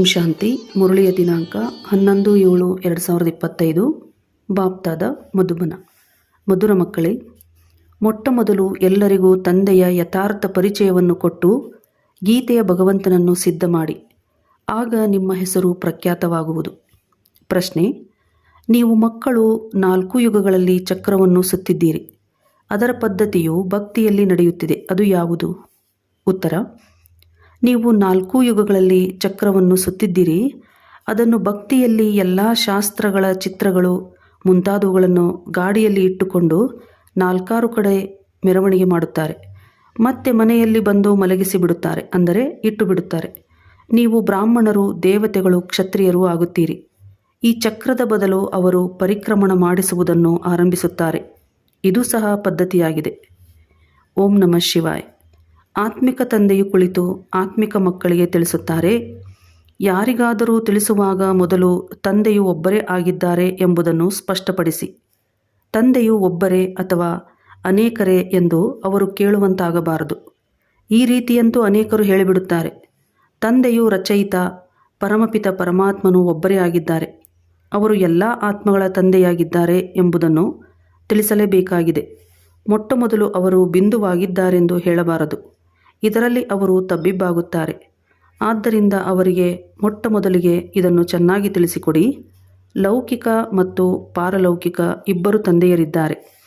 ಓಂ ಶಾಂತಿ, ಮುರಳಿಯ ದಿನಾಂಕ ಹನ್ನೊಂದು ಏಳು ಎರಡು ಸಾವಿರದ ಇಪ್ಪತ್ತೈದು, ಬಾಪ್ತಾದ ಮಧುಬನ. ಮಧುರ ಮಕ್ಕಳೇ, ಮೊಟ್ಟ ಮೊದಲು ಎಲ್ಲರಿಗೂ ತಂದೆಯ ಯಥಾರ್ಥ ಪರಿಚಯವನ್ನು ಕೊಟ್ಟು ಗೀತೆಯ ಭಗವಂತನನ್ನು ಸಿದ್ಧ ಮಾಡಿ. ಆಗ ನಿಮ್ಮ ಹೆಸರು ಪ್ರಖ್ಯಾತವಾಗುವುದು. ಪ್ರಶ್ನೆ, ನೀವು ಮಕ್ಕಳು ನಾಲ್ಕು ಯುಗಗಳಲ್ಲಿ ಚಕ್ರವನ್ನು ಸುತ್ತಿದ್ದೀರಿ. ಅದರ ಪದ್ಧತಿಯು ಭಕ್ತಿಯಲ್ಲಿ ನಡೆಯುತ್ತಿದೆ. ಅದು ಯಾವುದು? ಉತ್ತರ ನೀವು ನಾಲ್ಕು ಯುಗಗಳಲ್ಲಿ ಚಕ್ರವನ್ನು ಸುತ್ತಿದ್ದೀರಿ. ಅದನ್ನು ಭಕ್ತಿಯಲ್ಲಿ ಎಲ್ಲ ಶಾಸ್ತ್ರಗಳ ಚಿತ್ರಗಳು ಮುಂತಾದವುಗಳನ್ನು ಗಾಡಿಯಲ್ಲಿ ಇಟ್ಟುಕೊಂಡು ನಾಲ್ಕಾರು ಕಡೆ ಮೆರವಣಿಗೆ ಮಾಡುತ್ತಾರೆ. ಮತ್ತೆ ಮನೆಯಲ್ಲಿ ಬಂದು ಮಲಗಿಸಿ ಬಿಡುತ್ತಾರೆ, ಅಂದರೆ ಇಟ್ಟು ಬಿಡುತ್ತಾರೆ. ನೀವು ಬ್ರಾಹ್ಮಣರು, ದೇವತೆಗಳು, ಕ್ಷತ್ರಿಯರು ಆಗುತ್ತೀರಿ. ಈ ಚಕ್ರದ ಬದಲು ಅವರು ಪರಿಕ್ರಮಣ ಮಾಡಿಸುವುದನ್ನು ಆರಂಭಿಸುತ್ತಾರೆ. ಇದು ಸಹ ಪದ್ಧತಿಯಾಗಿದೆ. ಓಂ ನಮಃ ಶಿವಾಯ್. ಆತ್ಮಿಕ ತಂದೆಯು ಕುಳಿತು ಆತ್ಮಿಕ ಮಕ್ಕಳಿಗೆ ತಿಳಿಸುತ್ತಾರೆ. ಯಾರಿಗಾದರೂ ತಿಳಿಸುವಾಗ ಮೊದಲು ತಂದೆಯು ಒಬ್ಬರೇ ಆಗಿದ್ದಾರೆ ಎಂಬುದನ್ನು ಸ್ಪಷ್ಟಪಡಿಸಿ. ತಂದೆಯು ಒಬ್ಬರೇ ಅಥವಾ ಅನೇಕರೇ ಎಂದು ಅವರು ಕೇಳುವಂತಾಗಬಾರದು. ಈ ರೀತಿಯಂತೂ ಅನೇಕರು ಹೇಳಿಬಿಡುತ್ತಾರೆ. ತಂದೆಯು ರಚಯಿತ, ಪರಮಪಿತ ಪರಮಾತ್ಮನು ಒಬ್ಬರೇ ಆಗಿದ್ದಾರೆ. ಅವರು ಎಲ್ಲ ಆತ್ಮಗಳ ತಂದೆಯಾಗಿದ್ದಾರೆ ಎಂಬುದನ್ನು ತಿಳಿಸಲೇಬೇಕಾಗಿದೆ. ಮೊಟ್ಟಮೊದಲು ಅವರು ಬಿಂದುವಾಗಿದ್ದಾರೆಂದು ಹೇಳಬಾರದು. ಇದರಲ್ಲಿ ಅವರು ತಬ್ಬಿಬ್ಬಾಗುತ್ತಾರೆ. ಆದ್ದರಿಂದ ಅವರಿಗೆ ಮೊಟ್ಟ ಮೊದಲಿಗೆ ಇದನ್ನು ಚೆನ್ನಾಗಿ ತಿಳಿಸಿಕೊಡಿ. ಲೌಕಿಕ ಮತ್ತು ಪಾರಲೌಕಿಕ ಇಬ್ಬರು ತಂದೆಯರಿದ್ದಾರೆ.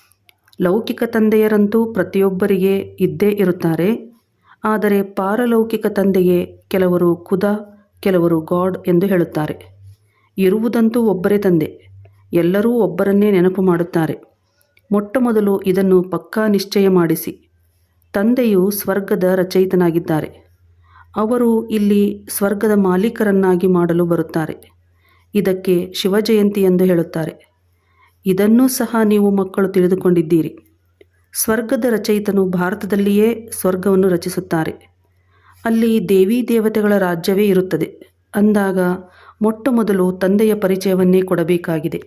ಲೌಕಿಕ ತಂದೆಯರಂತೂ ಪ್ರತಿಯೊಬ್ಬರಿಗೆ ಇದ್ದೇ ಇರುತ್ತಾರೆ. ಆದರೆ ಪಾರಲೌಕಿಕ ತಂದೆಯೇ ಕೆಲವರು ಖುದ, ಕೆಲವರು ಗಾಡ್ ಎಂದು ಹೇಳುತ್ತಾರೆ. ಇರುವುದಂತೂ ಒಬ್ಬರೇ ತಂದೆ. ಎಲ್ಲರೂ ಒಬ್ಬರನ್ನೇ ನೆನಪು ಮಾಡುತ್ತಾರೆ. ಮೊಟ್ಟ ಮೊದಲು ಇದನ್ನು ಪಕ್ಕಾ ನಿಶ್ಚಯ ಮಾಡಿಸಿ. ತಂದೆಯು ಸ್ವರ್ಗದ ರಚಯಿತನಾಗಿದ್ದಾರೆ. ಅವರು ಇಲ್ಲಿ ಸ್ವರ್ಗದ ಮಾಲೀಕರನ್ನಾಗಿ ಮಾಡಲು ಬರುತ್ತಾರೆ. ಇದಕ್ಕೆ ಶಿವಜಯಂತಿ ಎಂದು ಹೇಳುತ್ತಾರೆ. ಇದನ್ನೂ ಸಹ ನೀವು ಮಕ್ಕಳು ತಿಳಿದುಕೊಂಡಿದ್ದೀರಿ. ಸ್ವರ್ಗದ ರಚಯಿತನು ಭಾರತದಲ್ಲಿಯೇ ಸ್ವರ್ಗವನ್ನು ರಚಿಸುತ್ತಾರೆ. ಅಲ್ಲಿ ದೇವಿ ದೇವತೆಗಳ ರಾಜ್ಯವೇ ಇರುತ್ತದೆ. ಅಂದಾಗ ಮೊಟ್ಟ ಮೊದಲು ತಂದೆಯ ಪರಿಚಯವನ್ನೇ ಕೊಡಬೇಕಾಗಿದೆ.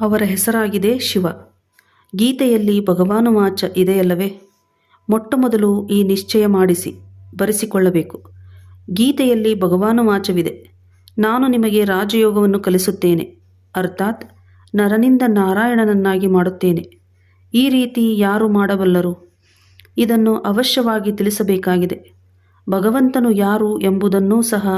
ಅವರ ಹೆಸರಾಗಿದೆ ಶಿವ. ಗೀತೆಯಲ್ಲಿ ಭಗವಾನುವಾಚ ಇದೆಯಲ್ಲವೇ? ಮೊಟ್ಟ ಮೊದಲು ಈ ನಿಶ್ಚಯ ಮಾಡಿಸಿ, ಬರೆಸಿಕೊಳ್ಳಬೇಕು. ಗೀತೆಯಲ್ಲಿ ಭಗವಾನುವಾಚವಿದೆ ನಾನು ನಿಮಗೆ ರಾಜಯೋಗವನ್ನು ಕಲಿಸುತ್ತೇನೆ. ಅರ್ಥಾತ್ ನರನಿಂದ ನಾರಾಯಣನನ್ನಾಗಿ ಮಾಡುತ್ತೇನೆ. ಈ ರೀತಿ ಯಾರು ಮಾಡಬಲ್ಲರು? ಇದನ್ನು ಅವಶ್ಯವಾಗಿ ತಿಳಿಸಬೇಕಾಗಿದೆ. ಭಗವಂತನು ಯಾರು ಎಂಬುದನ್ನೂ ಸಹ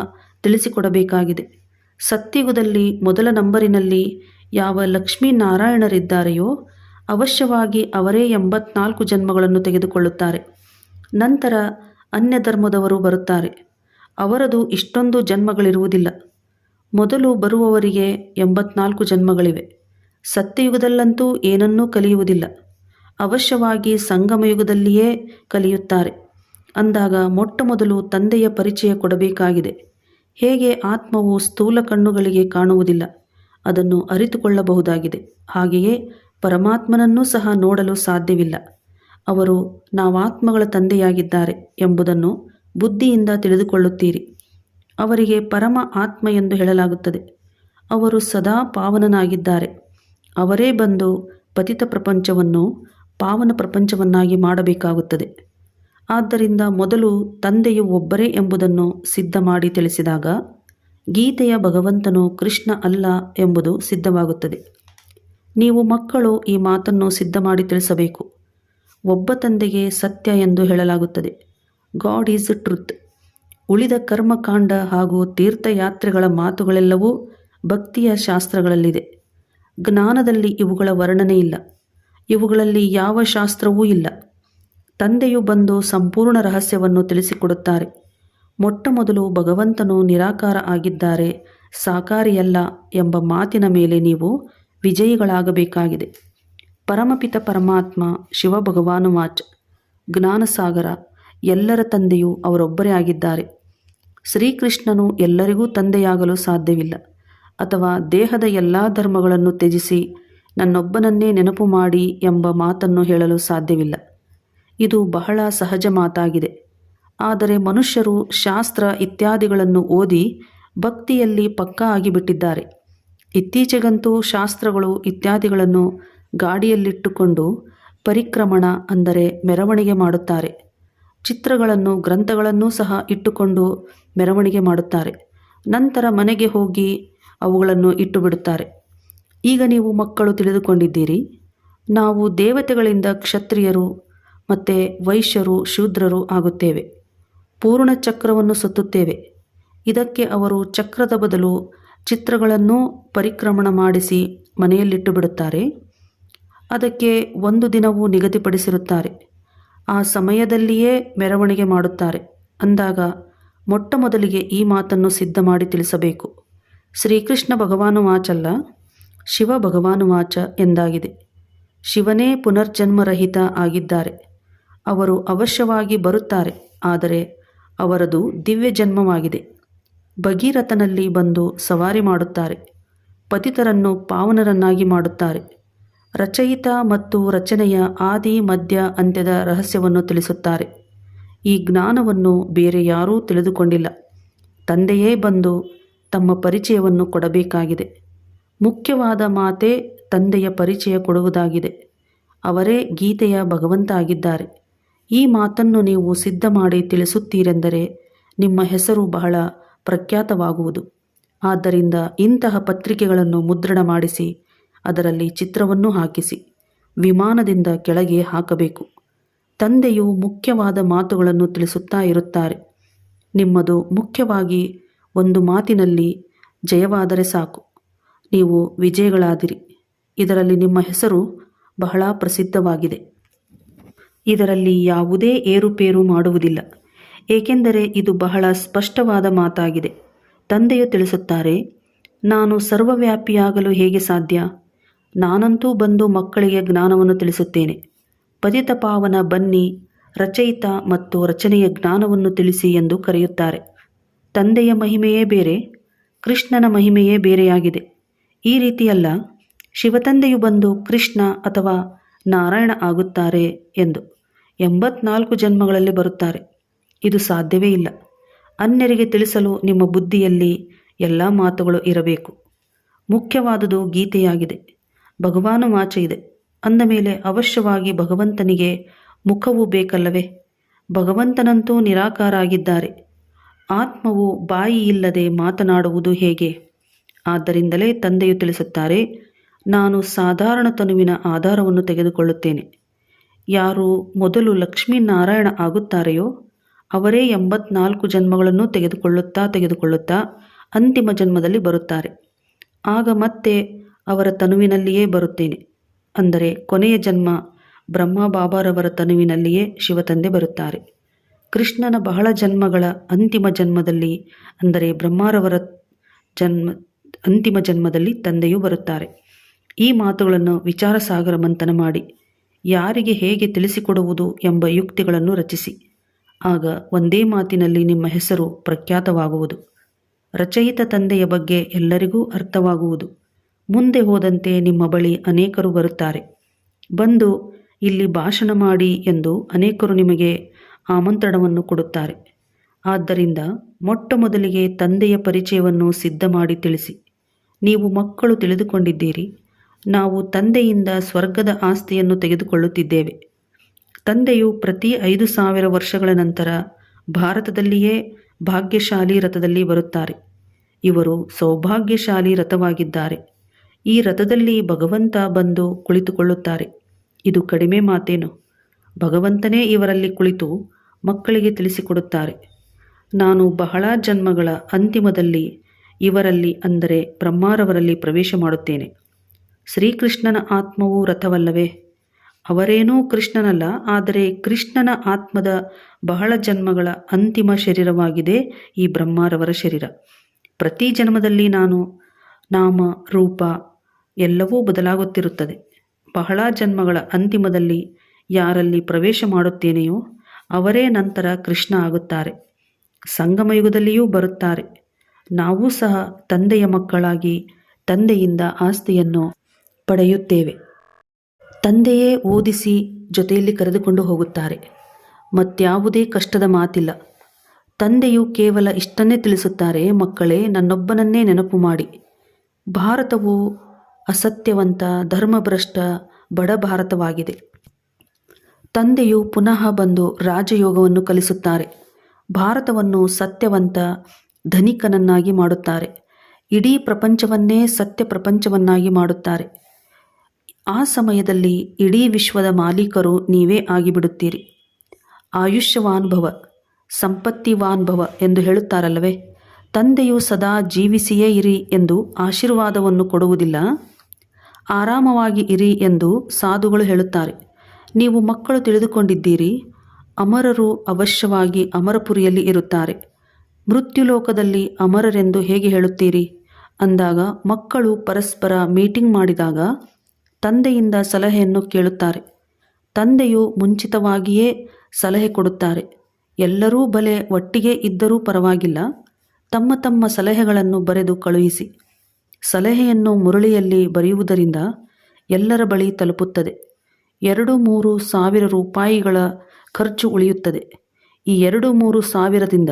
ತಿಳಿಸಿಕೊಡಬೇಕಾಗಿದೆ. ಸತ್ಯುಗದಲ್ಲಿ ಮೊದಲ ನಂಬರಿನಲ್ಲಿ ಯಾವ ಲಕ್ಷ್ಮೀನಾರಾಯಣರಿದ್ದಾರೆಯೋ ಅವಶ್ಯವಾಗಿ ಅವರೇ ಎಂಬತ್ನಾಲ್ಕು ಜನ್ಮಗಳನ್ನು ತೆಗೆದುಕೊಳ್ಳುತ್ತಾರೆ. ನಂತರ ಅನ್ಯ ಧರ್ಮದವರು ಬರುತ್ತಾರೆ. ಅವರದು ಇಷ್ಟೊಂದು ಜನ್ಮಗಳಿರುವುದಿಲ್ಲ. ಮೊದಲು ಬರುವವರಿಗೆ ಎಂಬತ್ನಾಲ್ಕು ಜನ್ಮಗಳಿವೆ. ಸತ್ಯಯುಗದಲ್ಲಂತೂ ಏನನ್ನೂ ಕಲಿಯುವುದಿಲ್ಲ. ಅವಶ್ಯವಾಗಿ ಸಂಗಮಯುಗದಲ್ಲಿಯೇ ಕಲಿಯುತ್ತಾರೆ. ಅಂದಾಗ ಮೊಟ್ಟ ಮೊದಲು ತಂದೆಯ ಪರಿಚಯ ಕೊಡಬೇಕಾಗಿದೆ. ಹೇಗೆ ಆತ್ಮವು ಸ್ಥೂಲ ಕಣ್ಣುಗಳಿಗೆ ಕಾಣುವುದಿಲ್ಲ. ಅದನ್ನು ಅರಿತುಕೊಳ್ಳಬಹುದಾಗಿದೆ. ಹಾಗೆಯೇ ಪರಮಾತ್ಮನನ್ನೂ ಸಹ ನೋಡಲು ಸಾಧ್ಯವಿಲ್ಲ. ಅವರು ನಾವಾತ್ಮಗಳ ತಂದೆಯಾಗಿದ್ದಾರೆ ಎಂಬುದನ್ನು ಬುದ್ಧಿಯಿಂದ ತಿಳಿದುಕೊಳ್ಳುತ್ತೀರಿ. ಅವರಿಗೆ ಪರಮ ಆತ್ಮ ಎಂದು ಹೇಳಲಾಗುತ್ತದೆ. ಅವರು ಸದಾ ಪಾವನನಾಗಿದ್ದಾರೆ. ಅವರೇ ಬಂದು ಪತಿತ ಪ್ರಪಂಚವನ್ನು ಪಾವನ ಪ್ರಪಂಚವನ್ನಾಗಿ ಮಾಡಬೇಕಾಗುತ್ತದೆ. ಆದ್ದರಿಂದ ಮೊದಲು ತಂದೆಯು ಒಬ್ಬರೇ ಎಂಬುದನ್ನು ಸಿದ್ಧ ಮಾಡಿ ತಿಳಿಸಿದಾಗ, ಗೀತೆಯ ಭಗವಂತನು ಕೃಷ್ಣ ಅಲ್ಲ ಎಂಬುದು ಸಿದ್ಧವಾಗುತ್ತದೆ. ನೀವು ಮಕ್ಕಳು ಈ ಮಾತನ್ನು ಸಿದ್ಧ ಮಾಡಿ ತಿಳಿಸಬೇಕು ಒಬ್ಬ ತಂದೆಗೆ ಸತ್ಯ ಎಂದು ಹೇಳಲಾಗುತ್ತದೆ. God is truth. ಉಳಿದ ಕರ್ಮಕಾಂಡ ಹಾಗೂ ತೀರ್ಥಯಾತ್ರೆಗಳ ಮಾತುಗಳೆಲ್ಲವೂ ಭಕ್ತಿಯ ಶಾಸ್ತ್ರಗಳಲ್ಲಿದೆ. ಜ್ಞಾನದಲ್ಲಿ ಇವುಗಳ ವರ್ಣನೆ ಇಲ್ಲ. ಇವುಗಳಲ್ಲಿ ಯಾವ ಶಾಸ್ತ್ರವೂ ಇಲ್ಲ. ತಂದೆಯು ಬಂದು ಸಂಪೂರ್ಣ ರಹಸ್ಯವನ್ನು ತಿಳಿಸಿಕೊಡುತ್ತಾರೆ. ಮೊಟ್ಟ ಮೊದಲು ಭಗವಂತನು ನಿರಾಕಾರ ಆಗಿದ್ದಾರೆ. ಸಾಕಾರಿಯಲ್ಲ ಎಂಬ ಮಾತಿನ ಮೇಲೆ ನೀವು ವಿಜಯಿಗಳಾಗಬೇಕಾಗಿದೆ. ಪರಮಪಿತ ಪರಮಾತ್ಮ ಶಿವ ಭಗವಾನು ವಾಚ ಜ್ಞಾನಸಾಗರ, ಎಲ್ಲರ ತಂದೆಯು ಅವರೊಬ್ಬರೇ ಆಗಿದ್ದಾರೆ. ಶ್ರೀಕೃಷ್ಣನು ಎಲ್ಲರಿಗೂ ತಂದೆಯಾಗಲು ಸಾಧ್ಯವಿಲ್ಲ. ಅಥವಾ ದೇಹದ ಎಲ್ಲ ಧರ್ಮಗಳನ್ನು ತ್ಯಜಿಸಿ ನನ್ನೊಬ್ಬನನ್ನೇ ನೆನಪು ಮಾಡಿ ಎಂಬ ಮಾತನ್ನು ಹೇಳಲು ಸಾಧ್ಯವಿಲ್ಲ. ಇದು ಬಹಳ ಸಹಜ ಮಾತಾಗಿದೆ. ಆದರೆ ಮನುಷ್ಯರು ಶಾಸ್ತ್ರ ಇತ್ಯಾದಿಗಳನ್ನು ಓದಿ ಭಕ್ತಿಯಲ್ಲಿ ಪಕ್ಕಾ ಆಗಿಬಿಟ್ಟಿದ್ದಾರೆ. ಇತ್ತೀಚೆಗಂತೂ ಶಾಸ್ತ್ರಗಳು ಇತ್ಯಾದಿಗಳನ್ನು ಗಾಡಿಯಲ್ಲಿಟ್ಟುಕೊಂಡು ಪರಿಕ್ರಮಣ ಅಂದರೆ ಮೆರವಣಿಗೆ ಮಾಡುತ್ತಾರೆ. ಚಿತ್ರಗಳನ್ನು, ಗ್ರಂಥಗಳನ್ನೂ ಸಹ ಇಟ್ಟುಕೊಂಡು ಮೆರವಣಿಗೆ ಮಾಡುತ್ತಾರೆ. ನಂತರ ಮನೆಗೆ ಹೋಗಿ ಅವುಗಳನ್ನು ಇಟ್ಟು ಬಿಡುತ್ತಾರೆ ಈಗ ನೀವು ಮಕ್ಕಳು ತಿಳಿದುಕೊಂಡಿದ್ದೀರಿ. ನಾವು ದೇವತೆಗಳಿಂದ ಕ್ಷತ್ರಿಯರು ಮತ್ತು ವೈಶ್ಯರು, ಶೂದ್ರರು ಆಗುತ್ತೇವೆ. ಪೂರ್ಣ ಚಕ್ರವನ್ನು ಸುತ್ತುತ್ತೇವೆ. ಇದಕ್ಕೆ ಅವರು ಚಕ್ರದ ಬದಲು ಚಿತ್ರಗಳನ್ನೂ ಪರಿಕ್ರಮಣ ಮಾಡಿಸಿ ಮನೆಯಲ್ಲಿಟ್ಟು ಬಿಡುತ್ತಾರೆ. ಅದಕ್ಕೆ ಒಂದು ದಿನವೂ ನಿಗದಿಪಡಿಸಿರುತ್ತಾರೆ. ಆ ಸಮಯದಲ್ಲಿಯೇ ಮೆರವಣಿಗೆ ಮಾಡುತ್ತಾರೆ. ಅಂದಾಗ ಮೊಟ್ಟ ಮೊದಲಿಗೆ ಈ ಮಾತನ್ನು ಸಿದ್ಧ ಮಾಡಿ ತಿಳಿಸಬೇಕು. ಶ್ರೀಕೃಷ್ಣ ಭಗವಾನು ವಾಚಲ್ಲ, ಶಿವ ಭಗವಾನು ವಾಚ ಎಂದಾಗಿದೆ. ಶಿವನೇ ಪುನರ್ಜನ್ಮರಹಿತ ಆಗಿದ್ದಾರೆ. ಅವರು ಅವಶ್ಯವಾಗಿ ಬರುತ್ತಾರೆ, ಆದರೆ ಅವರದು ದಿವ್ಯ ಜನ್ಮವಾಗಿದೆ ಭಗೀರಥನಲ್ಲಿ ಬಂದು ಸವಾರಿ ಮಾಡುತ್ತಾರೆ. ಪತಿತರನ್ನು ಪಾವನರನ್ನಾಗಿ ಮಾಡುತ್ತಾರೆ. ರಚಯಿತ ಮತ್ತು ರಚನೆಯ ಆದಿ ಮಧ್ಯ ಅಂತ್ಯದ ರಹಸ್ಯವನ್ನು ತಿಳಿಸುತ್ತಾರೆ. ಈ ಜ್ಞಾನವನ್ನು ಬೇರೆ ಯಾರೂ ತಿಳಿದುಕೊಂಡಿಲ್ಲ. ತಂದೆಯೇ ಬಂದು ತಮ್ಮ ಪರಿಚಯವನ್ನು ಕೊಡಬೇಕಾಗಿದೆ. ಮುಖ್ಯವಾದ ಮಾತೇ ತಂದೆಯ ಪರಿಚಯ ಕೊಡುವುದಾಗಿದೆ. ಅವರೇ ಗೀತೆಯ ಭಗವಂತ ಆಗಿದ್ದಾರೆ ಈ ಮಾತನ್ನು ನೀವು ಸಿದ್ಧ ಮಾಡಿ ತಿಳಿಸುತ್ತೀರೆಂದರೆ ನಿಮ್ಮ ಹೆಸರು ಬಹಳ ಪ್ರಖ್ಯಾತವಾಗುವುದು. ಆದ್ದರಿಂದ ಇಂತಹ ಪತ್ರಿಕೆಗಳನ್ನು ಮುದ್ರಣ ಮಾಡಿಸಿ, ಅದರಲ್ಲಿ ಚಿತ್ರವನ್ನು ಹಾಕಿಸಿ, ವಿಮಾನದಿಂದ ಕೆಳಗೆ ಹಾಕಬೇಕು. ತಂದೆಯು ಮುಖ್ಯವಾದ ಮಾತುಗಳನ್ನು ತಿಳಿಸುತ್ತಾ ಇರುತ್ತಾರೆ. ನಿಮ್ಮದು ಮುಖ್ಯವಾಗಿ ಒಂದು ಮಾತಿನಲ್ಲಿ, ಜಯವಾದರೆ ಸಾಕು, ನೀವು ವಿಜಯಗಳಾದಿರಿ. ಇದರಲ್ಲಿ ನಿಮ್ಮ ಹೆಸರು ಬಹಳ ಪ್ರಸಿದ್ಧವಾಗಿದೆ. ಇದರಲ್ಲಿ ಯಾವುದೇ ಏರುಪೇರು ಮಾಡುವುದಿಲ್ಲ. ಏಕೆಂದರೆ ಇದು ಬಹಳ ಸ್ಪಷ್ಟವಾದ ಮಾತಾಗಿದೆ. ತಂದೆಯು ತಿಳಿಸುತ್ತಾರೆ, ನಾನು ಸರ್ವವ್ಯಾಪಿಯಾಗಲು ಹೇಗೆ ಸಾಧ್ಯ? ನಾನಂತೂ ಬಂದು ಮಕ್ಕಳಿಗೆ ಜ್ಞಾನವನ್ನು ತಿಳಿಸುತ್ತೇನೆ. ಪತಿತ ಪಾವನ ಬನ್ನಿ, ರಚಯಿತ ಮತ್ತು ರಚನೆಯ ಜ್ಞಾನವನ್ನು ತಿಳಿಸಿ ಎಂದು ಕರೆಯುತ್ತಾರೆ. ತಂದೆಯ ಮಹಿಮೆಯೇ ಬೇರೆ, ಕೃಷ್ಣನ ಮಹಿಮೆಯೇ ಬೇರೆಯಾಗಿದೆ. ಈ ರೀತಿಯಲ್ಲ, ಶಿವತಂದೆಯು ಬಂದು ಕೃಷ್ಣ ಅಥವಾ ನಾರಾಯಣ ಆಗುತ್ತಾರೆ ಎಂದು ಎಂಬತ್ನಾಲ್ಕು ಜನ್ಮಗಳಲ್ಲಿ ಬರುತ್ತಾರೆ. ಇದು ಸಾಧ್ಯವೇ ಇಲ್ಲ. ಅನ್ಯರಿಗೆ ತಿಳಿಸಲು ನಿಮ್ಮ ಬುದ್ಧಿಯಲ್ಲಿ ಎಲ್ಲ ಮಾತುಗಳು ಇರಬೇಕು. ಮುಖ್ಯವಾದುದು ಗೀತೆಯಾಗಿದೆ. ಭಗವಾನು ವಾಚ ಇದೆ. ಅಂದ ಮೇಲೆ ಅವಶ್ಯವಾಗಿ ಭಗವಂತನಿಗೆ ಮುಖವೂ ಬೇಕಲ್ಲವೇ? ಭಗವಂತನಂತೂ ನಿರಾಕಾರ ಆಗಿದ್ದಾರೆ ಆತ್ಮವು ಬಾಯಿ ಇಲ್ಲದೆ ಮಾತನಾಡುವುದು ಹೇಗೆ? ಆದ್ದರಿಂದಲೇ ತಂದೆಯು ತಿಳಿಸುತ್ತಾರೆ, ನಾನು ಸಾಧಾರಣ ತನುವಿನ ಆಧಾರವನ್ನು ತೆಗೆದುಕೊಳ್ಳುತ್ತೇನೆ. ಯಾರು ಮೊದಲು ಲಕ್ಷ್ಮೀನಾರಾಯಣ ಆಗುತ್ತಾರೆಯೋ ಅವರೇ ಎಂಬತ್ನಾಲ್ಕು ಜನ್ಮಗಳನ್ನು ತೆಗೆದುಕೊಳ್ಳುತ್ತಾ ತೆಗೆದುಕೊಳ್ಳುತ್ತಾ ಅಂತಿಮ ಜನ್ಮದಲ್ಲಿ ಬರುತ್ತಾರೆ. ಆಗ ಮತ್ತೆ ಅವರ ತನುವಿನಲ್ಲಿಯೇ ಬರುತ್ತೇನೆ. ಅಂದರೆ ಕೊನೆಯ ಜನ್ಮ ಬ್ರಹ್ಮ ಬಾಬಾರವರ ತನುವಿನಲ್ಲಿಯೇ ಶಿವತಂದೆ ಬರುತ್ತಾರೆ. ಕೃಷ್ಣನ ಬಹಳ ಜನ್ಮಗಳ ಅಂತಿಮ ಜನ್ಮದಲ್ಲಿ, ಅಂದರೆ ಬ್ರಹ್ಮಾರವರ ಜನ್ಮ, ಅಂತಿಮ ಜನ್ಮದಲ್ಲಿ ತಂದೆಯು ಬರುತ್ತಾರೆ. ಈ ಮಾತುಗಳನ್ನು ವಿಚಾರ ಸಾಗರ ಮಂಥನ ಮಾಡಿ, ಯಾರಿಗೆ ಹೇಗೆ ತಿಳಿಸಿಕೊಡುವುದು ಎಂಬ ಯುಕ್ತಿಗಳನ್ನು ರಚಿಸಿ. ಆಗ ಒಂದೇ ಮಾತಿನಲ್ಲಿ ನಿಮ್ಮ ಹೆಸರು ಪ್ರಖ್ಯಾತವಾಗುವುದು. ರಚಯಿತ ತಂದೆಯ ಬಗ್ಗೆ ಎಲ್ಲರಿಗೂ ಅರ್ಥವಾಗುವುದು. ಮುಂದೆ ಹೋದಂತೆ ನಿಮ್ಮ ಬಳಿ ಅನೇಕರು ಬರುತ್ತಾರೆ. ಬಂದು ಇಲ್ಲಿ ಭಾಷಣ ಮಾಡಿ ಎಂದು ಅನೇಕರು ನಿಮಗೆ ಆಮಂತ್ರಣವನ್ನು ಕೊಡುತ್ತಾರೆ. ಆದ್ದರಿಂದ ಮೊಟ್ಟ ಮೊದಲಿಗೆ ತಂದೆಯ ಪರಿಚಯವನ್ನು ಸಿದ್ಧ ಮಾಡಿ ತಿಳಿಸಿ. ನೀವು ಮಕ್ಕಳು ತಿಳಿದುಕೊಂಡಿದ್ದೀರಿ. ನಾವು ತಂದೆಯಿಂದ ಸ್ವರ್ಗದ ಆಸ್ತಿಯನ್ನು ತೆಗೆದುಕೊಳ್ಳುತ್ತಿದ್ದೇವೆ. ತಂದೆಯು ಪ್ರತಿ ಐದು ಸಾವಿರ ವರ್ಷಗಳ ನಂತರ ಭಾರತದಲ್ಲಿಯೇ ಭಾಗ್ಯಶಾಲಿ ರಥದಲ್ಲಿ ಬರುತ್ತಾರೆ. ಇವರು ಸೌಭಾಗ್ಯಶಾಲಿ ರಥವಾಗಿದ್ದಾರೆ. ಈ ರಥದಲ್ಲಿ ಭಗವಂತ ಬಂದು ಕುಳಿತುಕೊಳ್ಳುತ್ತಾರೆ. ಇದು ಕಡಿಮೆ ಮಾತೇನು? ಭಗವಂತನೇ ಇವರಲ್ಲಿ ಕುಳಿತು ಮಕ್ಕಳಿಗೆ ತಿಳಿಸಿಕೊಡುತ್ತಾರೆ. ನಾನು ಬಹಳ ಜನ್ಮಗಳ ಅಂತಿಮದಲ್ಲಿ ಇವರಲ್ಲಿ ಅಂದರೆ ಬ್ರಹ್ಮಾರವರಲ್ಲಿ ಪ್ರವೇಶ ಮಾಡುತ್ತೇನೆ. ಶ್ರೀಕೃಷ್ಣನ ಆತ್ಮವು ರಥವಲ್ಲವೇ? ಅವರೇನೂ ಕೃಷ್ಣನಲ್ಲ, ಆದರೆ ಕೃಷ್ಣನ ಆತ್ಮದ ಬಹಳ ಜನ್ಮಗಳ ಅಂತಿಮ ಶರೀರವಾಗಿದೆ ಈ ಬ್ರಹ್ಮರವರ ಶರೀರ. ಪ್ರತಿ ಜನ್ಮದಲ್ಲಿ ನಾನು, ನಾಮ, ರೂಪ ಎಲ್ಲವೂ ಬದಲಾಗುತ್ತಿರುತ್ತದೆ. ಬಹಳ ಜನ್ಮಗಳ ಅಂತಿಮದಲ್ಲಿ ಯಾರಲ್ಲಿ ಪ್ರವೇಶ ಮಾಡುತ್ತೇನೆಯೋ, ಅವರೇ ನಂತರ ಕೃಷ್ಣ ಆಗುತ್ತಾರೆ. ಸಂಗಮಯುಗದಲ್ಲಿಯೂ ಬರುತ್ತಾರೆ. ನಾವು ಸಹ ತಂದೆಯ ಮಕ್ಕಳಾಗಿ ತಂದೆಯಿಂದ ಆಸ್ತಿಯನ್ನು ಪಡೆಯುತ್ತೇವೆ. ತಂದೆಯೇ ಓದಿಸಿ ಜೊತೆಯಲ್ಲಿ ಕರೆದುಕೊಂಡು ಹೋಗುತ್ತಾರೆ. ಮತ್ಯಾವುದೇ ಕಷ್ಟದ ಮಾತಿಲ್ಲ. ತಂದೆಯು ಕೇವಲ ಇಷ್ಟನ್ನೇ ತಿಳಿಸುತ್ತಾರೆ, ಮಕ್ಕಳೇ, ನನ್ನೊಬ್ಬನನ್ನೇ ನೆನಪು ಮಾಡಿ. ಭಾರತವು ಅಸತ್ಯವಂತ, ಧರ್ಮಭ್ರಷ್ಟ, ಬಡ ಭಾರತವಾಗಿದೆ. ತಂದೆಯು ಪುನಃ ಬಂದು ರಾಜಯೋಗವನ್ನು ಕಲಿಸುತ್ತಾರೆ. ಭಾರತವನ್ನು ಸತ್ಯವಂತ, ಧನಿಕನನ್ನಾಗಿ ಮಾಡುತ್ತಾರೆ. ಇಡೀ ಪ್ರಪಂಚವನ್ನೇ ಸತ್ಯ ಪ್ರಪಂಚವನ್ನಾಗಿ ಮಾಡುತ್ತಾರೆ. ಆ ಸಮಯದಲ್ಲಿ ಇಡೀ ವಿಶ್ವದ ಮಾಲೀಕರು ನೀವೇ ಆಗಿಬಿಡುತ್ತೀರಿ. ಆಯುಷ್ಯವಾನ್ಭವ, ಸಂಪತ್ತಿವಾನ್ಭವ ಸಂಪತ್ತಿವಾನ್ ಭವ ಎಂದು ಹೇಳುತ್ತಾರಲ್ಲವೇ? ತಂದೆಯು ಸದಾ ಜೀವಿಸಿಯೇ ಇರಿ ಎಂದು ಆಶೀರ್ವಾದವನ್ನು ಕೊಡುವುದಿಲ್ಲ. ಆರಾಮವಾಗಿ ಇರಿ ಎಂದು ಸಾಧುಗಳು ಹೇಳುತ್ತಾರೆ. ನೀವು ಮಕ್ಕಳು ತಿಳಿದುಕೊಂಡಿದ್ದೀರಿ, ಅಮರರು ಅವಶ್ಯವಾಗಿ ಅಮರಪುರಿಯಲ್ಲಿ ಇರುತ್ತಾರೆ. ಮೃತ್ಯುಲೋಕದಲ್ಲಿ ಅಮರರೆಂದು ಹೇಗೆ ಹೇಳುತ್ತೀರಿ? ಅಂದಾಗ ಮಕ್ಕಳು ಪರಸ್ಪರ ಮೀಟಿಂಗ್ ಮಾಡಿದಾಗ ತಂದೆಯಿಂದ ಸಲಹೆಯನ್ನು ಕೇಳುತ್ತಾರೆ. ತಂದೆಯು ಮುಂಚಿತವಾಗಿಯೇ ಸಲಹೆ ಕೊಡುತ್ತಾರೆ. ಎಲ್ಲರೂ ಬಲೆ ಒಟ್ಟಿಗೆ ಇದ್ದರೂ ಪರವಾಗಿಲ್ಲ. ತಮ್ಮ ತಮ್ಮ ಸಲಹೆಗಳನ್ನು ಬರೆದು ಕಳುಹಿಸಿ. ಸಲಹೆಯನ್ನು ಮುರಳಿಯಲ್ಲಿ ಬರೆಯುವುದರಿಂದ ಎಲ್ಲರ ಬಳಿ ತಲುಪುತ್ತದೆ. ಎರಡು ಮೂರು ಸಾವಿರ ರೂಪಾಯಿಗಳ ಖರ್ಚು ಉಳಿಯುತ್ತದೆ. ಈ ಎರಡು ಮೂರು ಸಾವಿರದಿಂದ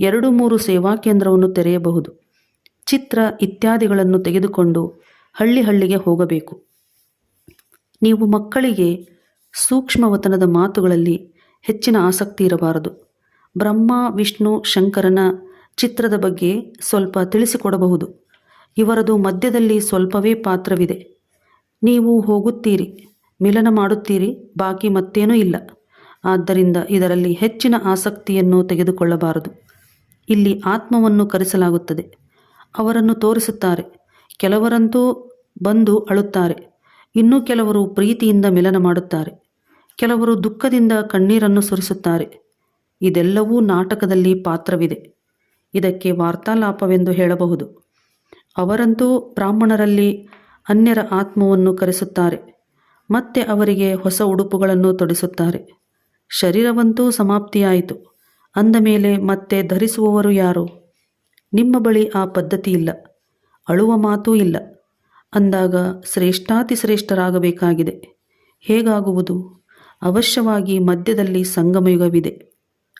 ಎರಡು ಮೂರು ಸೇವಾ ಕೇಂದ್ರವನ್ನು ತೆರೆಯಬಹುದು. ಚಿತ್ರ ಇತ್ಯಾದಿಗಳನ್ನು ತೆಗೆದುಕೊಂಡು ಹಳ್ಳಿ ಹಳ್ಳಿಗೆ ಹೋಗಬೇಕು. ನೀವು ಮಕ್ಕಳಿಗೆ ಸೂಕ್ಷ್ಮವತನದ ಮಾತುಗಳಲ್ಲಿ ಹೆಚ್ಚಿನ ಆಸಕ್ತಿ ಇರಬಾರದು. ಬ್ರಹ್ಮ, ವಿಷ್ಣು, ಶಂಕರನ ಚಿತ್ರದ ಬಗ್ಗೆ ಸ್ವಲ್ಪ ತಿಳಿಸಿಕೊಡಬಹುದು. ಇವರದು ಮಧ್ಯದಲ್ಲಿ ಸ್ವಲ್ಪವೇ ಪಾತ್ರವಿದೆ. ನೀವು ಹೋಗುತ್ತೀರಿ, ಮಿಲನ ಮಾಡುತ್ತೀರಿ, ಬಾಕಿ ಮತ್ತೇನೂ ಇಲ್ಲ. ಆದ್ದರಿಂದ ಇದರಲ್ಲಿ ಹೆಚ್ಚಿನ ಆಸಕ್ತಿಯನ್ನು ತೆಗೆದುಕೊಳ್ಳಬಾರದು. ಇಲ್ಲಿ ಆತ್ಮವನ್ನು ಕರೆಸಲಾಗುತ್ತದೆ. ಅವರನ್ನು ತೋರಿಸುತ್ತಾರೆ. ಕೆಲವರಂತೂ ಬಂದು ಅಳುತ್ತಾರೆ. ಇನ್ನು ಕೆಲವರು ಪ್ರೀತಿಯಿಂದ ಮಿಲನ ಮಾಡುತ್ತಾರೆ. ಕೆಲವರು ದುಃಖದಿಂದ ಕಣ್ಣೀರನ್ನು ಸುರಿಸುತ್ತಾರೆ. ಇದೆಲ್ಲವೂ ನಾಟಕದಲ್ಲಿ ಪಾತ್ರವಿದೆ. ಇದಕ್ಕೆ ವಾರ್ತಾಲಾಪವೆಂದು ಹೇಳಬಹುದು. ಅವರಂತೂ ಬ್ರಾಹ್ಮಣರಲ್ಲಿ ಅನ್ಯರ ಆತ್ಮವನ್ನು ಕರೆಸುತ್ತಾರೆ. ಮತ್ತೆ ಅವರಿಗೆ ಹೊಸ ಉಡುಪುಗಳನ್ನು ತೊಡಿಸುತ್ತಾರೆ. ಶರೀರವಂತೂ ಸಮಾಪ್ತಿಯಾಯಿತು. ಅಂದ ಮೇಲೆ ಮತ್ತೆ ಧರಿಸುವವರು ಯಾರು? ನಿಮ್ಮ ಬಳಿ ಆ ಪದ್ಧತಿ ಇಲ್ಲ ಅಳುವ ಮಾತೂ ಇಲ್ಲ. ಅಂದಾಗ ಶ್ರೇಷ್ಠಾತಿ ಶ್ರೇಷ್ಠರಾಗಬೇಕಾಗಿದೆ ಹೇಗಾಗುವುದು? ಅವಶ್ಯವಾಗಿ ಮಧ್ಯದಲ್ಲಿ ಸಂಗಮಯುಗವಿದೆ.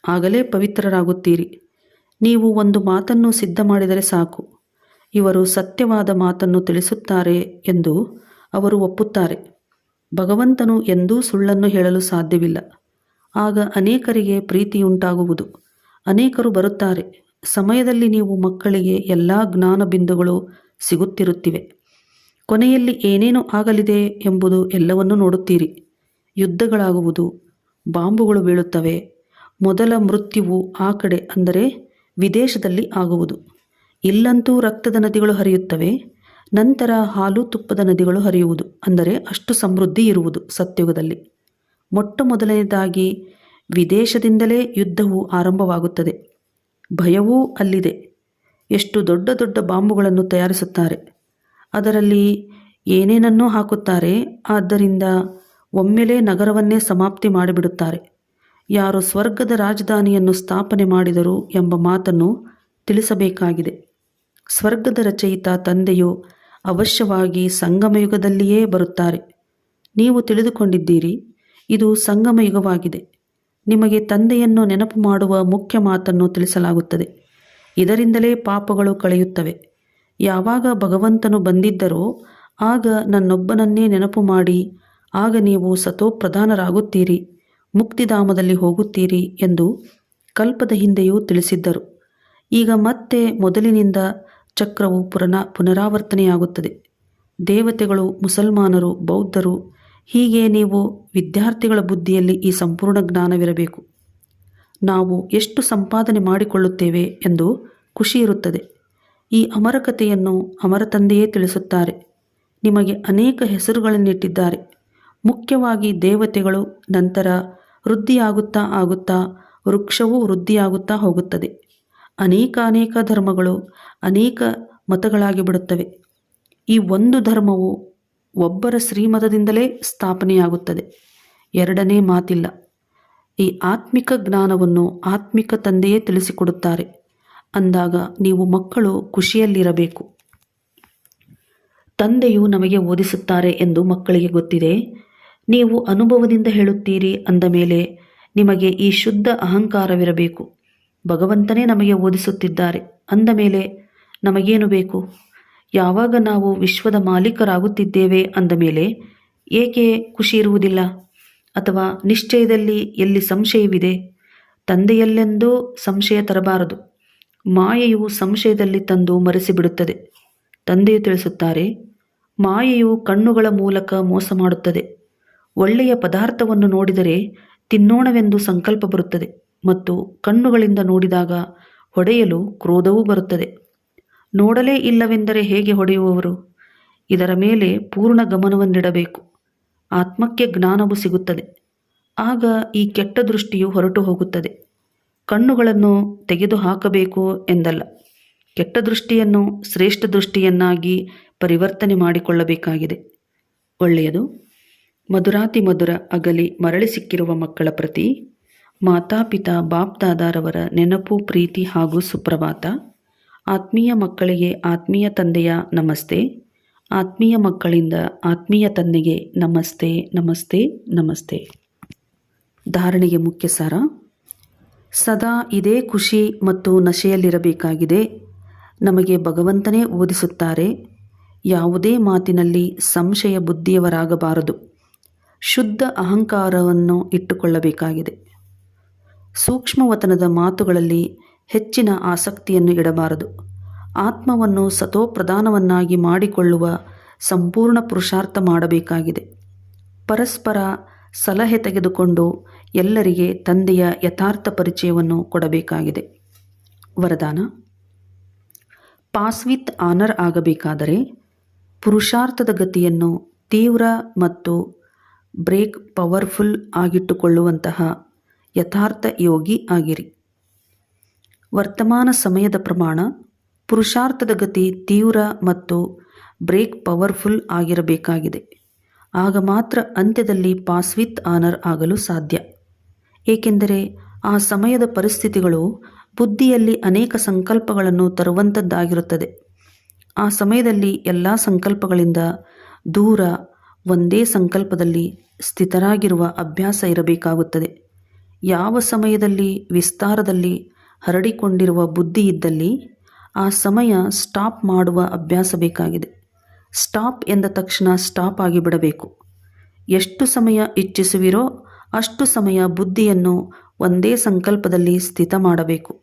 ಆಗಲೇ ಪವಿತ್ರರಾಗುತ್ತೀರಿ. ನೀವು ಒಂದು ಮಾತನ್ನು ಸಿದ್ಧ ಮಾಡಿದರೆ ಸಾಕು. ಇವರು ಸತ್ಯವಾದ ಮಾತನ್ನು ತಿಳಿಸುತ್ತಾರೆ ಎಂದು ಅವರು ಒಪ್ಪುತ್ತಾರೆ. ಭಗವಂತನು ಎಂದೂ ಸುಳ್ಳನ್ನು ಹೇಳಲು ಸಾಧ್ಯವಿಲ್ಲ. ಆಗ ಅನೇಕರಿಗೆ ಪ್ರೀತಿಯುಂಟಾಗುವುದು. ಅನೇಕರು ಬರುತ್ತಾರೆ. ಸಮಯದಲ್ಲಿ ನೀವು ಮಕ್ಕಳಿಗೆ ಎಲ್ಲ ಜ್ಞಾನ ಬಿಂದುಗಳು ಸಿಗುತ್ತಿರುತ್ತಿವೆ. ಕೊನೆಯಲ್ಲಿ ಏನೇನು ಆಗಲಿದೆ ಎಂಬುದು ಎಲ್ಲವನ್ನೂ ನೋಡುತ್ತೀರಿ. ಯುದ್ಧಗಳಾಗುವುದು, ಬಾಂಬುಗಳು ಬೀಳುತ್ತವೆ, ಮೊದಲ ಮೃತ್ಯುವು ಆ ಕಡೆ ಅಂದರೆ ವಿದೇಶದಲ್ಲಿ ಆಗುವುದು. ಇಲ್ಲಂತೂ ರಕ್ತದ ನದಿಗಳು ಹರಿಯುತ್ತವೆ, ನಂತರ ಹಾಲು ತುಪ್ಪದ ನದಿಗಳು ಹರಿಯುವುದು ಅಂದರೆ ಅಷ್ಟು ಸಮೃದ್ಧಿ ಇರುವುದು ಸತ್ಯುಗದಲ್ಲಿ. ಮೊಟ್ಟ ಮೊದಲನೇದಾಗಿ ವಿದೇಶದಿಂದಲೇ ಯುದ್ಧವು ಆರಂಭವಾಗುತ್ತದೆ. ಭಯವೂ ಅಲ್ಲಿದೆ. ಎಷ್ಟು ದೊಡ್ಡ ದೊಡ್ಡ ಬಾಂಬುಗಳನ್ನು ತಯಾರಿಸುತ್ತಾರೆ. ಅದರಲ್ಲಿ ಏನೇನನ್ನೂ ಹಾಕುತ್ತಾರೆ, ಆದ್ದರಿಂದ ಒಮ್ಮೆಲೇ ನಗರವನ್ನೇ ಸಮಾಪ್ತಿ ಮಾಡಿಬಿಡುತ್ತಾರೆ. ಯಾರು ಸ್ವರ್ಗದ ರಾಜಧಾನಿಯನ್ನು ಸ್ಥಾಪನೆ ಮಾಡಿದರು ಎಂಬ ಮಾತನ್ನು ತಿಳಿಸಬೇಕಾಗಿದೆ. ಸ್ವರ್ಗದ ರಚಯಿತ ತಂದೆಯು ಅವಶ್ಯವಾಗಿ ಸಂಗಮಯುಗದಲ್ಲಿಯೇ ಬರುತ್ತಾರೆ. ನೀವು ತಿಳಿದುಕೊಂಡಿದ್ದೀರಿ, ಇದು ಸಂಗಮಯುಗವಾಗಿದೆ. ನಿಮಗೆ ತಂದೆಯನ್ನು ನೆನಪು ಮಾಡುವ ಮುಖ್ಯ ಮಾತನ್ನು ತಿಳಿಸಲಾಗುತ್ತದೆ. ಇದರಿಂದಲೇ ಪಾಪಗಳು ಕಳೆಯುತ್ತವೆ. ಯಾವಾಗ ಭಗವಂತನು ಬಂದಿದ್ದರೋ ಆಗ ನನ್ನೊಬ್ಬನನ್ನೇ ನೆನಪು ಮಾಡಿ, ಆಗ ನೀವು ಸತೋಪ್ರಧಾನರಾಗುತ್ತೀರಿ, ಮುಕ್ತಿಧಾಮದಲ್ಲಿ ಹೋಗುತ್ತೀರಿ ಎಂದು ಕಲ್ಪದ ಹಿಂದೆಯೂ ತಿಳಿಸಿದ್ದರು. ಈಗ ಮತ್ತೆ ಮೊದಲಿನಿಂದ ಚಕ್ರವು ಪುರನ ಪುನರಾವರ್ತನೆಯಾಗುತ್ತದೆ. ದೇವತೆಗಳು, ಮುಸಲ್ಮಾನರು, ಬೌದ್ಧರು, ಹೀಗೆ ನೀವು ವಿದ್ಯಾರ್ಥಿಗಳ ಬುದ್ಧಿಯಲ್ಲಿ ಈ ಸಂಪೂರ್ಣ ಜ್ಞಾನವಿರಬೇಕು. ನಾವು ಎಷ್ಟು ಸಂಪಾದನೆ ಮಾಡಿಕೊಳ್ಳುತ್ತೇವೆ ಎಂದು ಖುಷಿ ಇರುತ್ತದೆ. ಈ ಅಮರಕತೆಯನ್ನು ಅಮರ ತಂದೆಯೇ ತಿಳಿಸುತ್ತಾರೆ. ನಿಮಗೆ ಅನೇಕ ಹೆಸರುಗಳನ್ನಿಟ್ಟಿದ್ದಾರೆ. ಮುಖ್ಯವಾಗಿ ದೇವತೆಗಳು ನಂತರ ವೃದ್ಧಿಯಾಗುತ್ತಾ ಆಗುತ್ತಾ ವೃಕ್ಷವೂ ವೃದ್ಧಿಯಾಗುತ್ತಾ ಹೋಗುತ್ತದೆ. ಅನೇಕ ಅನೇಕ ಧರ್ಮಗಳು ಅನೇಕ ಮತಗಳಾಗಿ ಬಿಡುತ್ತವೆ. ಈ ಒಂದು ಧರ್ಮವು ಒಬ್ಬರ ಶ್ರೀಮತದಿಂದಲೇ ಸ್ಥಾಪನೆಯಾಗುತ್ತದೆ. ಎರಡನೇ ಮಾತಿಲ್ಲ. ಈ ಆತ್ಮಿಕ ಜ್ಞಾನವನ್ನು ಆತ್ಮಿಕ ತಂದೆಯೇ ತಿಳಿಸಿಕೊಡುತ್ತಾರೆ. ಅಂದಾಗ ನೀವು ಮಕ್ಕಳು ಖುಷಿಯಲ್ಲಿರಬೇಕು. ತಂದೆಯು ನಮಗೆ ಓದಿಸುತ್ತಾರೆ ಎಂದು ಮಕ್ಕಳಿಗೆ ಗೊತ್ತಿದೆ. ನೀವು ಅನುಭವದಿಂದ ಹೇಳುತ್ತೀರಿ ಅಂದ ಮೇಲೆ ನಿಮಗೆ ಈ ಶುದ್ಧ ಅಹಂಕಾರವಿರಬೇಕು. ಭಗವಂತನೇ ನಮಗೆ ಓದಿಸುತ್ತಿದ್ದಾರೆ ಅಂದ ಮೇಲೆ ನಮಗೇನು ಬೇಕು? ಯಾವಾಗ ನಾವು ವಿಶ್ವದ ಮಾಲೀಕರಾಗುತ್ತಿದ್ದೇವೆ ಅಂದ ಮೇಲೆ ಏಕೆ ಖುಷಿ ಇರುವುದಿಲ್ಲ? ಅಥವಾ ನಿಶ್ಚಯದಲ್ಲಿ ಎಲ್ಲಿ ಸಂಶಯವಿದೆ? ತಂದೆಯಲ್ಲೆಂದೂ ಸಂಶಯ ತರಬಾರದು. ಮಾಯೆಯು ಸಂಶಯದಲ್ಲಿ ತಂದು ಮರೆಸಿಬಿಡುತ್ತದೆ. ತಂದೆಯು ತಿಳಿಸುತ್ತಾರೆ, ಮಾಯೆಯು ಕಣ್ಣುಗಳ ಮೂಲಕ ಮೋಸ ಮಾಡುತ್ತದೆ. ಒಳ್ಳೆಯ ಪದಾರ್ಥವನ್ನು ನೋಡಿದರೆ ತಿನ್ನೋಣವೆಂದು ಸಂಕಲ್ಪ ಬರುತ್ತದೆ ಮತ್ತು ಕಣ್ಣುಗಳಿಂದ ನೋಡಿದಾಗ ಹೊಡೆಯಲು ಕ್ರೋಧವೂ ಬರುತ್ತದೆ. ನೋಡಲೇ ಇಲ್ಲವೆಂದರೆ ಹೇಗೆ ಹೊಡೆಯುವವರು? ಇದರ ಮೇಲೆ ಪೂರ್ಣ ಗಮನವನ್ನಿಡಬೇಕು. ಆತ್ಮಕ್ಕೆ ಜ್ಞಾನವು ಸಿಗುತ್ತದೆ. ಆಗ ಈ ಕೆಟ್ಟ ದೃಷ್ಟಿಯು ಹೊರಟು ಹೋಗುತ್ತದೆ. ಕಣ್ಣುಗಳನ್ನು ತೆಗೆದು ಹಾಕಬೇಕು ಎಂದಲ್ಲ. ಕೆಟ್ಟ ದೃಷ್ಟಿಯನ್ನು ಶ್ರೇಷ್ಠ ದೃಷ್ಟಿಯನ್ನಾಗಿ ಪರಿವರ್ತನೆ ಮಾಡಿಕೊಳ್ಳಬೇಕಾಗಿದೆ. ಒಳ್ಳೆಯದು. ಮಧುರಾತಿ ಮಧುರ ಅಗಲಿ ಮರಳಿ ಸಿಕ್ಕಿರುವ ಮಕ್ಕಳ ಪ್ರತಿ ಮಾತಾಪಿತಾ ಬಾಪ್ದಾದಾರವರ ನೆನಪು, ಪ್ರೀತಿ ಹಾಗೂ ಸುಪ್ರಭಾತ. ಆತ್ಮೀಯ ಮಕ್ಕಳಿಗೆ ಆತ್ಮೀಯ ತಂದೆಯ ನಮಸ್ತೆ. ಆತ್ಮೀಯ ಮಕ್ಕಳಿಂದ ಆತ್ಮೀಯ ತಂದೆಗೆ ನಮಸ್ತೆ ನಮಸ್ತೆ ನಮಸ್ತೆ. ಧಾರಣೆಗೆ ಮುಖ್ಯ ಸಾರ. ಸದಾ ಇದೇ ಖುಷಿ ಮತ್ತು ನಶೆಯಲ್ಲಿರಬೇಕಾಗಿದೆ. ನಮಗೆ ಭಗವಂತನೇ ಓದಿಸುತ್ತಾರೆ. ಯಾವುದೇ ಮಾತಿನಲ್ಲಿ ಸಂಶಯ ಬುದ್ಧಿಯವರಾಗಬಾರದು. ಶುದ್ಧ ಅಹಂಕಾರವನ್ನು ಇಟ್ಟುಕೊಳ್ಳಬೇಕಾಗಿದೆ. ಸೂಕ್ಷ್ಮವತನದ ಮಾತುಗಳಲ್ಲಿ ಹೆಚ್ಚಿನ ಆಸಕ್ತಿಯನ್ನು ಇಡಬಾರದು. ಆತ್ಮವನ್ನು ಸತೋಪ್ರಧಾನವನ್ನಾಗಿ ಮಾಡಿಕೊಳ್ಳುವ ಸಂಪೂರ್ಣ ಪುರುಷಾರ್ಥ ಮಾಡಬೇಕಾಗಿದೆ. ಪರಸ್ಪರ ಸಲಹೆ ತೆಗೆದುಕೊಂಡು ಎಲ್ಲರಿಗೆ ತಂದೆಯ ಯಥಾರ್ಥ ಪರಿಚಯವನ್ನು ಕೊಡಬೇಕಾಗಿದೆ. ವರದಾನ. ಪಾಸ್ ವಿತ್ ಆನರ್ ಆಗಬೇಕಾದರೆ ಪುರುಷಾರ್ಥದ ಗತಿಯನ್ನು ತೀವ್ರ ಮತ್ತು ಬ್ರೇಕ್ ಪವರ್ಫುಲ್ ಆಗಿಟ್ಟುಕೊಳ್ಳುವಂತಹ ಯಥಾರ್ಥ ಯೋಗಿ ಆಗಿರಿ. ವರ್ತಮಾನ ಸಮಯದ ಪ್ರಮಾಣ ಪುರುಷಾರ್ಥದ ಗತಿ ತೀವ್ರ ಮತ್ತು ಬ್ರೇಕ್ ಪವರ್ಫುಲ್ ಆಗಿರಬೇಕಾಗಿದೆ. ಆಗ ಮಾತ್ರ ಅಂತ್ಯದಲ್ಲಿ ಪಾಸ್ ವಿತ್ ಆನರ್ ಆಗಲು ಸಾಧ್ಯ. ಏಕೆಂದರೆ ಆ ಸಮಯದ ಪರಿಸ್ಥಿತಿಗಳು ಬುದ್ಧಿಯಲ್ಲಿ ಅನೇಕ ಸಂಕಲ್ಪಗಳನ್ನು ತರುವಂಥದ್ದಾಗಿರುತ್ತದೆ. ಆ ಸಮಯದಲ್ಲಿ ಎಲ್ಲ ಸಂಕಲ್ಪಗಳಿಂದ ದೂರ, ಒಂದೇ ಸಂಕಲ್ಪದಲ್ಲಿ ಸ್ಥಿತರಾಗಿರುವ ಅಭ್ಯಾಸ ಇರಬೇಕಾಗುತ್ತದೆ. ಯಾವ ಸಮಯದಲ್ಲಿ ವಿಸ್ತಾರದಲ್ಲಿ ಹರಡಿಕೊಂಡಿರುವ ಬುದ್ಧಿ ಇದ್ದಲ್ಲಿ ಆ ಸಮಯ ಸ್ಟಾಪ್ ಮಾಡುವ ಅಭ್ಯಾಸ ಬೇಕಾಗಿದೆ. ಸ್ಟಾಪ್ ಎಂದ ತಕ್ಷಣ ಸ್ಟಾಪ್ ಆಗಿಬಿಡಬೇಕು. ಎಷ್ಟು ಸಮಯ ಇಚ್ಛಿಸುವಿರೋ ಅಷ್ಟು ಸಮಯ ಬುದ್ಧಿಯನ್ನು ಒಂದೇ ಸಂಕಲ್ಪದಲ್ಲಿ ಸ್ಥಿತ ಮಾಡಬೇಕು.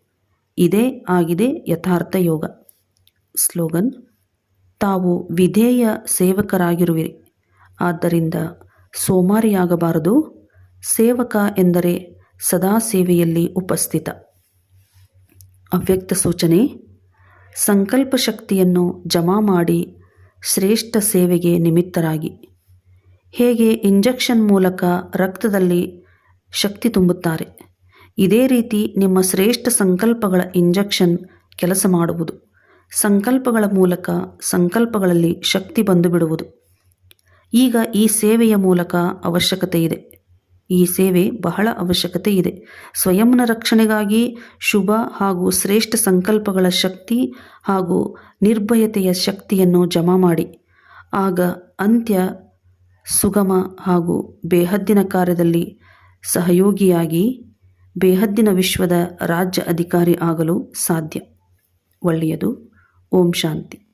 ಇದೇ ಆಗಿದೆ ಯಥಾರ್ಥ ಯೋಗ. ಸ್ಲೋಗನ್, ತಾವು ವಿಧೇಯ ಸೇವಕರಾಗಿರುವಿರಿ. ಆದ್ದರಿಂದ ಸೋಮಾರಿಯಾಗಬಾರದು. ಸೇವಕ ಎಂದರೆ ಸದಾ ಸೇವೆಯಲ್ಲಿ ಉಪಸ್ಥಿತ. ಅವ್ಯಕ್ತ ಸೂಚನೆ ಸಂಕಲ್ಪ ಶಕ್ತಿಯನ್ನು ಜಮಾ ಮಾಡಿ ಶ್ರೇಷ್ಠ ಸೇವೆಗೆ ನಿಮಿತ್ತರಾಗಿ. ಹೇಗೆ ಇಂಜೆಕ್ಷನ್ ಮೂಲಕ ರಕ್ತದಲ್ಲಿ ಶಕ್ತಿ ತುಂಬುತ್ತಾರೆ. ಇದೇ ರೀತಿ ನಿಮ್ಮ ಶ್ರೇಷ್ಠ ಸಂಕಲ್ಪಗಳ ಇಂಜೆಕ್ಷನ್ ಕೆಲಸ ಮಾಡುವುದು. ಸಂಕಲ್ಪಗಳ ಮೂಲಕ ಸಂಕಲ್ಪಗಳಲ್ಲಿ ಶಕ್ತಿ ಬಂದು ಬಿಡುವುದು ಈಗ ಈ ಸೇವೆಯ ಮೂಲಕ ಅವಶ್ಯಕತೆ ಇದೆ. ಈ ಸೇವೆ ಬಹಳ ಅವಶ್ಯಕತೆ ಇದೆ. ಸ್ವಯಂನ ರಕ್ಷಣೆಗಾಗಿ ಶುಭ ಹಾಗೂ ಶ್ರೇಷ್ಠ ಸಂಕಲ್ಪಗಳ ಶಕ್ತಿ ಹಾಗೂ ನಿರ್ಭಯತೆಯ ಶಕ್ತಿಯನ್ನು ಜಮಾ ಮಾಡಿ. ಆಗ ಅಂತ್ಯ ಸುಗಮ ಹಾಗೂ ಬೇಹದ್ದಿನ ಕಾರ್ಯದಲ್ಲಿ ಸಹಯೋಗಿಯಾಗಿ ಬೇಹದ್ದಿನ ವಿಶ್ವದ ರಾಜ್ಯ ಅಧಿಕಾರಿ ಆಗಲು ಸಾಧ್ಯ. ಒಳ್ಳೆಯದು. ಓಂ ಶಾಂತಿ.